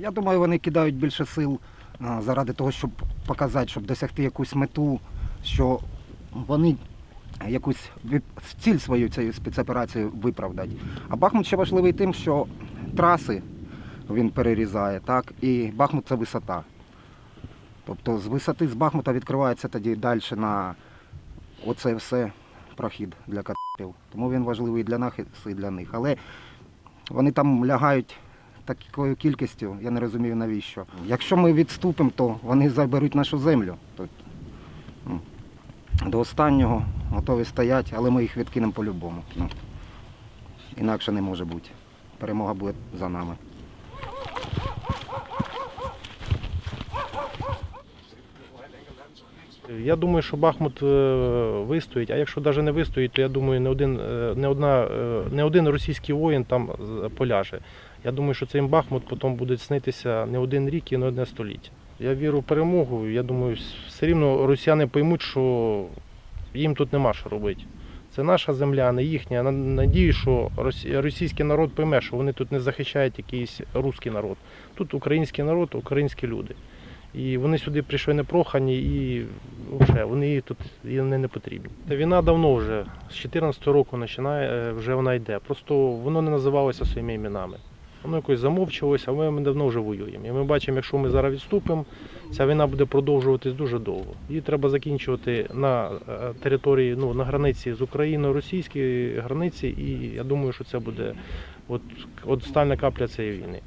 Я думаю, вони кидають більше сил заради того, щоб показати, щоб досягти якусь мету, що вони якусь ціль свою цією спецоперацією виправдать. А Бахмут ще важливий тим, що траси він перерізає, так, і Бахмут це висота. Тобто з висоти з Бахмута відкривається тоді далі на оце все прохід для катів. Тому він важливий і для нас, і для них. Але вони там лягають такою кількістю, я не розумію навіщо. Якщо ми відступимо, то вони заберуть нашу землю. Ну, до останнього готові стоять, але ми їх відкинемо по-любому. Ну, інакше не може бути. Перемога буде за нами. Я думаю, що Бахмут е, вистоїть, а якщо навіть не вистоїть, то я думаю, не один, е, не одна, е, не один російський воїн там поляже. Я думаю, що цим Бахмут потім буде снитися не один рік і не одне століття. Я вірю в перемогу. Я думаю, все рівно росіяни поймуть, що їм тут нема що робити. Це наша земля, не їхня. Надію, що російський народ пойме, що вони тут не захищають якийсь русський народ. Тут український народ, українські люди. І вони сюди прийшли непрохані і вже вони тут і не потрібні. Та війна давно вже, з 14 року починає, е, вже вона йде. Просто воно не називалося своїми іменами. Воно якось замовчувалося, а ми, ми давно вже воюємо. І ми бачимо, якщо ми зараз відступимо, ця війна буде продовжуватись дуже довго. Її треба закінчувати на е, території, ну, на границі з Україною, російській границі, і я думаю, що це буде от, от стальна капля цієї війни.